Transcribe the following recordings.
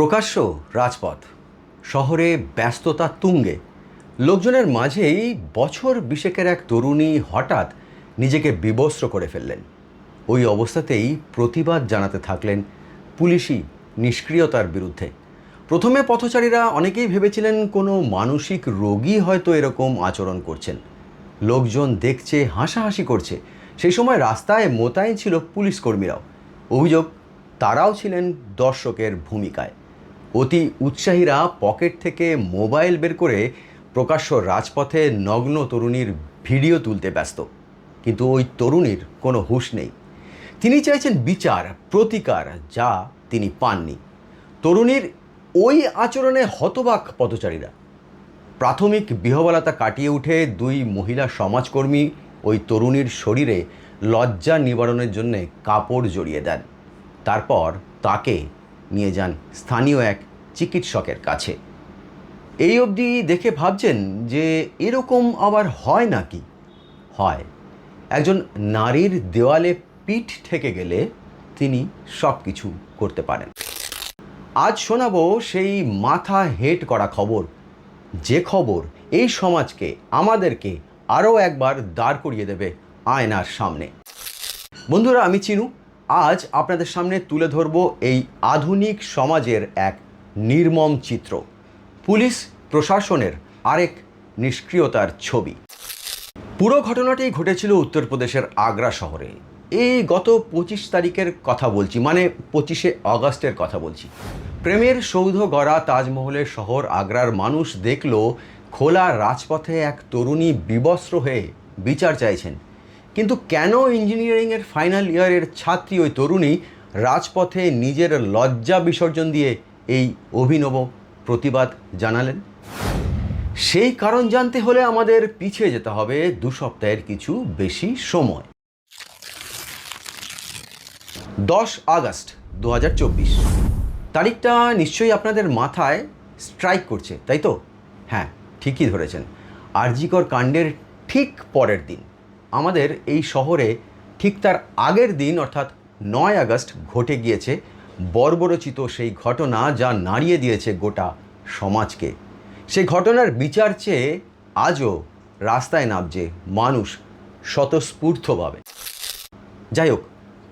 প্রকাশ্য রাজপথ, শহরে ব্যস্ততা তুঙ্গে। লোকজনের মাঝেই বছর বিশেকের এক তরুণী হঠাৎ নিজেকে বিবস্ত্র করে ফেললেন। ওই অবস্থাতেই প্রতিবাদ জানাতে থাকলেন পুলিশি নিষ্ক্রিয়তার বিরুদ্ধে। প্রথমে পথচারীরা অনেকেই ভেবেছিলেন কোনো মানসিক রোগী হয়তো এরকম আচরণ করছেন। লোকজন দেখছে, হাসাহাসি করছে। সেই সময় রাস্তায় মোতায়েন ছিল পুলিশ কর্মীরাও। অভিযোগ, তারাও ছিলেন দর্শকের ভূমিকায়। অতি উৎসাহীরা পকেট থেকে মোবাইল বের করে প্রকাশ্য রাজপথে নগ্ন তরুণীর ভিডিও তুলতে ব্যস্ত। কিন্তু ওই তরুণীর কোনো হুঁশ নেই। তিনি চাইছেন বিচার, প্রতিকার, যা তিনি পাননি। তরুণীর ওই আচরণে হতবাক পথচারীরা। প্রাথমিক বিহবলতা কাটিয়ে উঠে দুই মহিলা সমাজকর্মী ওই তরুণীর শরীরে লজ্জা নিবারণের জন্য কাপড় জড়িয়ে দেন। তারপর তাকে নিয়ে যান স্থানীয় এক চিকিৎসকের কাছে। এই অবধি দেখে ভাবছেন যে এরকম আবার হয় নাকি? হয়। একজন নারীর দেওয়ালে পিঠ ঠেকে গেলে তিনি সব কিছু করতে পারেন। আজ শোনাবো সেই মাথা হেট করা খবর। যে খবর এই সমাজকে, আমাদেরকে আরও একবার দাঁড় করিয়ে দেবে আয়নার সামনে। বন্ধুরা, আমি চিনু। আজ আপনাদের সামনে তুলে ধরব এই আধুনিক সমাজের এক নির্মম চিত্র। পুলিশ প্রশাসনের আরেক নিষ্ক্রিয়তার ছবি। পুরো ঘটনাটি ঘটেছিল উত্তরপ্রদেশের আগ্রা শহরে। এই গত পঁচিশ তারিখের কথা বলছি মানে পঁচিশে অগস্টের কথা বলছি। প্রেমের সৌধ গড়া তাজমহলের শহর আগ্রার মানুষ দেখল, খোলা রাজপথে এক তরুণী বিবস্ত্র হয়ে বিচার চাইছেন। কিন্তু কেন ইঞ্জিনিয়ারিংয়ের ফাইনাল ইয়ারের ছাত্রী ওই তরুণী রাজপথে নিজের লজ্জা বিসর্জন দিয়ে এই অভিনব প্রতিবাদ জানালেন? সেই কারণ জানতে হলে আমাদের পিছিয়ে যেতে হবে দু সপ্তাহের কিছু বেশি সময়। দশ আগস্ট দু হাজার চব্বিশ। তারিখটা নিশ্চয়ই আপনাদের মাথায় স্ট্রাইক করছে, তাই তো? হ্যাঁ ঠিকই ধরেছেন। আরজিকর কাণ্ডের ঠিক পরের দিন। আমাদের এই শহরে ঠিক তার আগের দিন, অর্থাৎ নয় আগস্ট, ঘটে গিয়েছে বর্বরচিত সেই ঘটনা যা নাড়িয়ে দিয়েছে গোটা সমাজকে। সেই ঘটনার বিচার চেয়ে আজও রাস্তায় নামছে মানুষ স্বতঃস্ফূর্তভাবে। যাই হোক,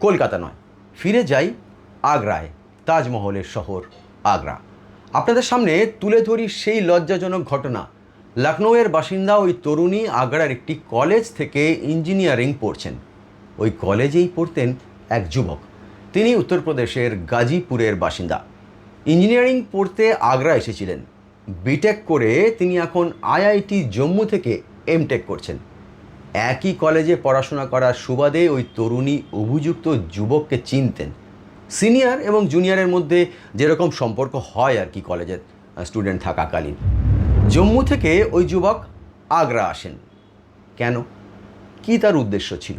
কলকাতা নয়, ফিরে যাই আগ্রায়, তাজমহলের শহর আগ্রা। আপনাদের সামনে তুলে ধরি সেই লজ্জাজনক ঘটনা লখনৌয়ের বাসিন্দা ওই তরুণী আগ্রার একটি কলেজ থেকে ইঞ্জিনিয়ারিং পড়ছেন। ওই কলেজেই পড়তেন এক যুবক। তিনি উত্তরপ্রদেশের গাজীপুরের বাসিন্দা। ইঞ্জিনিয়ারিং পড়তে আগ্রা এসেছিলেন। বিটেক করে তিনি এখন আইআইটি জম্মু থেকে এমটেক করছেন। একই কলেজে পড়াশোনা করার সুবাদে ওই তরুণী অভিযুক্ত যুবককে চিনতেন। সিনিয়র এবং জুনিয়রের মধ্যে যেরকম সম্পর্ক হয় আর কি কলেজের স্টুডেন্ট থাকাকালীন। জম্মু থেকে ওই যুবক আগ্রা আসেন। কেন? কি তার উদ্দেশ্য ছিল?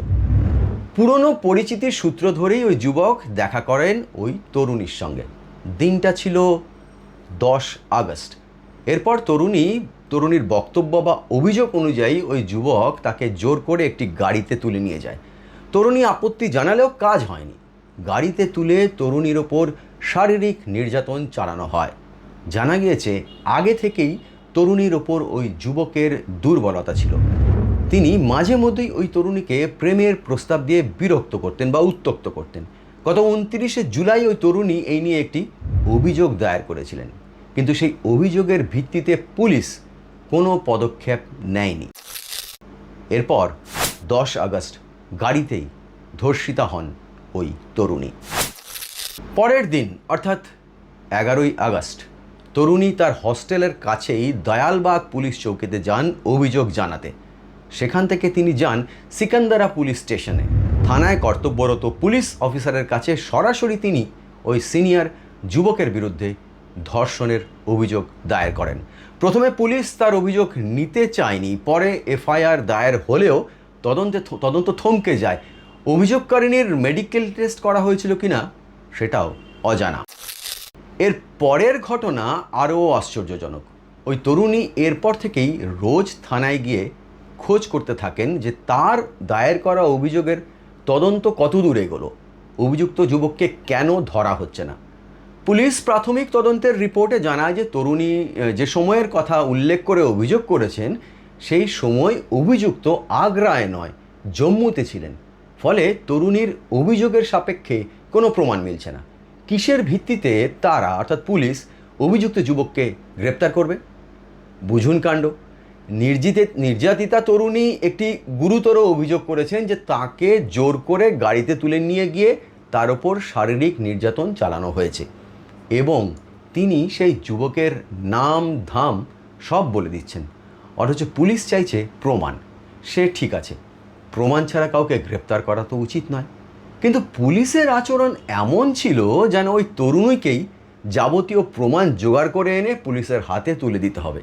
পুরনো পরিচিতির সূত্র ধরেই ওই যুবক দেখা করেন ওই তরুণীর সঙ্গে। দিনটা ছিল দশ আগস্ট। এরপর তরুণী, তরুণীর বক্তব্য বা অভিযোগ অনুযায়ী ওই যুবক তাকে জোর করে একটি গাড়িতে তুলে নিয়ে যায়। তরুণী আপত্তি জানালেও কাজ হয়নি। গাড়িতে তুলে তরুণীর ওপর শারীরিক নির্যাতন চালানো হয়। জানা গিয়েছে, আগে থেকেই তরুণীর ওপর ওই যুবকের দুর্বলতা ছিল। তিনি মাঝে মধ্যেই ওই তরুণীকে প্রেমের প্রস্তাব দিয়ে বিরক্ত করতেন বা উত্তক্ত করতেন। গত উনত্রিশে জুলাই ওই তরুণী এই নিয়ে একটি অভিযোগ দায়ের করেছিলেন। কিন্তু সেই অভিযোগের ভিত্তিতে পুলিশ কোনো পদক্ষেপ নেয়নি। এরপর দশ আগস্ট গাড়িতেই ধর্ষিতা হন ওই তরুণী। পরের দিন, অর্থাৎ এগারোই আগস্ট তরুণী তার হস্টেলের কাছেই দয়ালবাগ পুলিশ চৌকিতে যান অভিযোগ জানাতে। সেখান থেকে তিনি যান সিকান্দারা পুলিশ স্টেশনে। থানায় কর্তব্যরত পুলিশ অফিসারের কাছে সরাসরি তিনি ওই সিনিয়র যুবকের বিরুদ্ধে ধর্ষণের অভিযোগ দায়ের করেন। প্রথমে পুলিশ তার অভিযোগ নিতে চায়নি, পরে এফআইআর দায়ের হলেও তদন্তে তদন্ত থমকে যায়। অভিযোগকারিনীর মেডিকেল টেস্ট করা হয়েছিল কিনা সেটাও অজানা। এর পরের ঘটনা আরও আশ্চর্যজনক। ওই তরুণী এরপর থেকেই রোজ থানায় গিয়ে খোঁজ করতে থাকেন যে তার দায়ের করা অভিযোগের তদন্ত কত দূর এগোলো। অভিযুক্ত যুবককে কেন ধরা হচ্ছে না? পুলিশ প্রাথমিক তদন্তের রিপোর্টে জানায় যে তরুণী যে সময়ের কথা উল্লেখ করে অভিযোগ করেছেন, সেই সময় অভিযুক্ত আগ্রায় নয়, জম্মুতে ছিলেন। ফলে তরুণীর অভিযোগের সাপেক্ষে কোনো প্রমাণ মিলছে না। কিসের ভিত্তিতে তারা, অর্থাৎ পুলিশ, অভিযুক্ত যুবককে গ্রেপ্তার করবে? বুঝুন কাণ্ড। নির্জিতে, নির্যাতিতা তরুণী একটি গুরুতর অভিযোগ করেছেন যে তাকে জোর করে গাড়িতে তুলে নিয়ে গিয়ে তার ওপর শারীরিক নির্যাতন চালানো হয়েছে এবং তিনি সেই যুবকের নাম, ধাম সব বলে দিচ্ছেন। অথচ পুলিশ চাইছে প্রমাণ। সে ঠিক আছে। প্রমাণ ছাড়া কাউকে গ্রেপ্তার করা তো উচিত নয়। কিন্তু পুলিশের আচরণ এমন ছিল যেন ওই তরুণীকেই যাবতীয় প্রমাণ জোগাড় করে এনে পুলিশের হাতে তুলে দিতে হবে।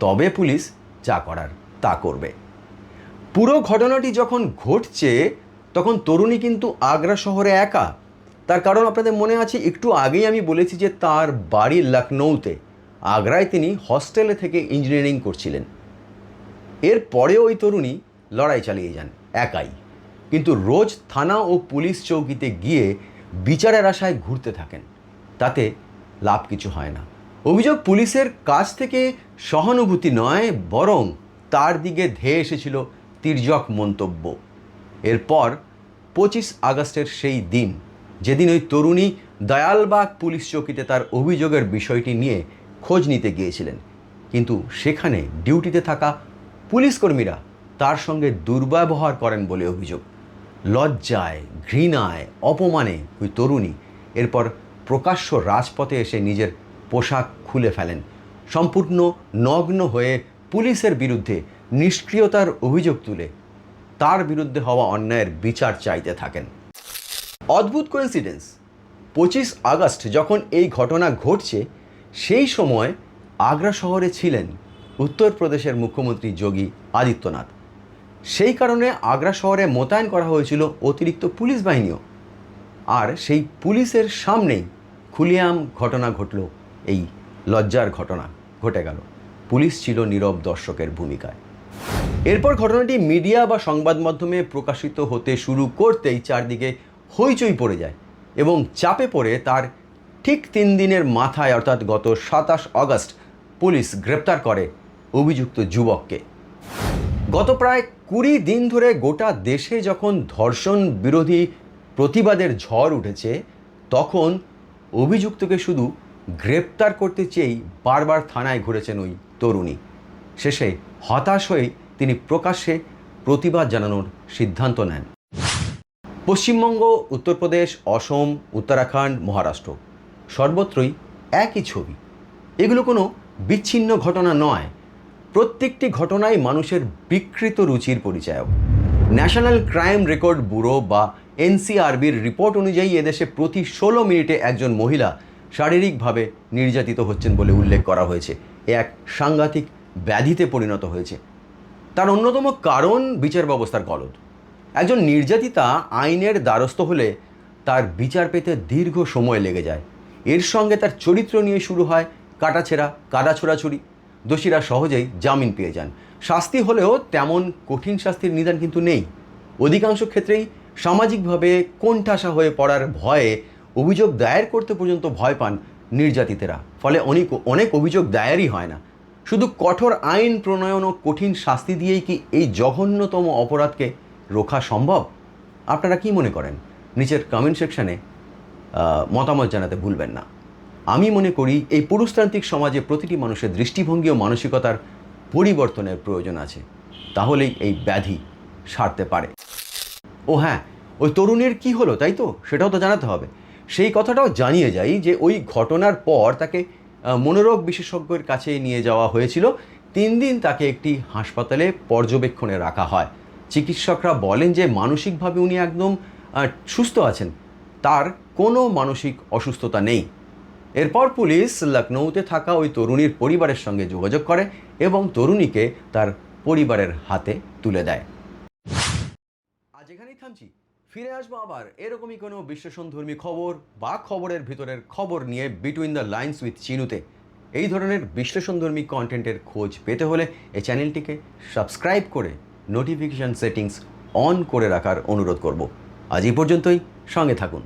তবে পুলিশ যা করার তা করবে। পুরো ঘটনাটি যখন ঘটছে, তখন তরুণী কিন্তু আগ্রা শহরে একা। তার কারণ আপনাদের মনে আছে, একটু আগেই আমি বলেছি যে তার বাড়ি লখনৌতে। আগ্রায় তিনি হস্টেলে থেকে ইঞ্জিনিয়ারিং করছিলেন। এর পরে ওই তরুণী লড়াই চালিয়ে যান, একাই। কিন্তু রোজ থানা ও পুলিশ চৌকিতে গিয়ে বিচারের আশায় ঘুরতে থাকেন। তাতে লাভ কিছু হয় না। অভিযোগ পুলিশের কাছ থেকে সহানুভূতি নয়, বরং তার দিকে ধেয়ে এসেছিল তির্যক মন্তব্য। এরপর পঁচিশ আগস্টের সেই দিন, যেদিন ওই তরুণী দয়ালবাগ পুলিশ চৌকিতে তার অভিযোগের বিষয়টি নিয়ে খোঁজ নিতে গিয়েছিলেন। কিন্তু সেখানে ডিউটিতে থাকা পুলিশ কর্মীরা তার সঙ্গে দুর্ব্যবহার করেন বলে অভিযোগ। লজ্জায়, ঘৃণায়, অপমানে ওই তরুণী এরপর প্রকাশ্য রাজপথে এসে নিজের পোশাক খুলে ফেলেন। সম্পূর্ণ নগ্ন হয়ে পুলিশের বিরুদ্ধে নিষ্ক্রিয়তার অভিযোগ তুলে তার বিরুদ্ধে হওয়া অন্যায়ের বিচার চাইতে থাকেন। অদ্ভুত কোইন্সিডেন্স পঁচিশ আগস্ট যখন এই ঘটনা ঘটছে, সেই সময় আগ্রা শহরে ছিলেন উত্তরপ্রদেশের মুখ্যমন্ত্রী যোগী আদিত্যনাথ। সেই কারণে আগ্রা শহরে মোতায়েন করা হয়েছিল অতিরিক্ত পুলিশ বাহিনীও। আর সেই পুলিশের সামনেই খুলিয়াম ঘটনা ঘটল। এই লজ্জার ঘটনা ঘটে গেল। পুলিশ ছিল নীরব দর্শকের ভূমিকায়। এরপর ঘটনাটি মিডিয়া বা সংবাদ মাধ্যমে প্রকাশিত হতে শুরু করতেই চারদিকে হইচই পড়ে যায় এবং চাপে পড়ে তার ঠিক তিন দিনের মাথায়, অর্থাৎ গত সাতাশ আগস্ট, পুলিশ গ্রেপ্তার করে অভিযুক্ত যুবককে। গত প্রায় কুড়ি দিন ধরে গোটা দেশে যখন ধর্ষণ বিরোধী প্রতিবাদের ঝড় উঠেছে, তখন অভিযুক্তকে শুধু গ্রেপ্তার করতে চেয়েই বারবার থানায় ঘুরেছেন ওই তরুণী। শেষে হতাশ হয়ে তিনি প্রকাশ্যে প্রতিবাদ জানানোর সিদ্ধান্ত নেন। পশ্চিমবঙ্গ, উত্তরপ্রদেশ, অসম, উত্তরাখণ্ড, মহারাষ্ট্র সর্বত্রই একই ছবি। এগুলো কোনো বিচ্ছিন্ন ঘটনা নয়। প্রত্যেকটি ঘটনাই মানুষের বিকৃত রুচির পরিচায়ক। ন্যাশনাল ক্রাইম রেকর্ড ব্যুরো বা এনসিআরবির রিপোর্ট অনুযায়ী এদেশে প্রতি ষোলো মিনিটে একজন মহিলা শারীরিকভাবে নির্যাতিত হচ্ছেন বলে উল্লেখ করা হয়েছে। এ এক সাংঘাতিক ব্যাধিতে পরিণত হয়েছে। তার অন্যতম কারণ বিচার ব্যবস্থার গলদ একজন নির্যাতিতা আইনের দ্বারস্থ হলে তার বিচার পেতে দীর্ঘ সময় লেগে যায়। এর সঙ্গে তার চরিত্র নিয়ে শুরু হয় কাটাছেঁড়া, কাদা ছোড়াছুড়ি। দোষীরা সহজেই জামিন পেয়ে যান। শাস্তি হলেও তেমন কঠিন শাস্তির নিদান কিন্তু নেই। অধিকাংশ ক্ষেত্রেই সামাজিকভাবে কোণঠাসা হয়ে পড়ার ভয়ে অভিযোগ দায়ের করতে পর্যন্ত ভয় পান নির্যাতিতেরা। ফলে অনেক অনেক অভিযোগ দায়েরই হয় না। শুধু কঠোর আইন প্রণয়ন ও কঠিন শাস্তি দিয়েই কি এই জঘন্যতম অপরাধকে রোখা সম্ভব? আপনারা কি মনে করেন? নিচের কমেন্ট সেকশানে মতামত জানাতে ভুলবেন না। আমি মনে করি এই পুরুষতান্ত্রিক সমাজে প্রতিটি মানুষের দৃষ্টিভঙ্গি ও মানসিকতার পরিবর্তনের প্রয়োজন আছে। তাহলেই এই ব্যাধি সারতে পারে। ও হ্যাঁ ওই তরুণের কি হলো তাই তো? সেটাও তো জানাতে হবে। সেই কথাটাও জানিয়ে যাই যে ওই ঘটনার পর তাকে মনোরোগ বিশেষজ্ঞের কাছে নিয়ে যাওয়া হয়েছিল। তিন দিন তাকে একটি হাসপাতালে পর্যবেক্ষণে রাখা হয়। চিকিৎসকরা বলেন যে মানসিকভাবে উনি একদম সুস্থ আছেন। তার কোনো মানসিক অসুস্থতা নেই। এরপর পুলিশ লখনৌতে থাকা ওই তরুণীর পরিবারের সঙ্গে যোগাযোগ করে এবং তরুণীকে তার পরিবারের হাতে তুলে দেয়। আজ এখানেই থামছি। ফিরে আসব আবার। এরকমই কোনো বিশ্লেষণধর্মী খবর বা খবরের ভিতরের খবর নিয়ে বিটুইন দ্য লাইন্স উইথ চিনুতে এই ধরনের বিশ্লেষণধর্মী কন্টেন্টের খোঁজ পেতে হলে এই চ্যানেলটিকে সাবস্ক্রাইব করে নোটিফিকেশান সেটিংস অন করে রাখার অনুরোধ করব। আজ এই পর্যন্তই। সঙ্গে থাকুন।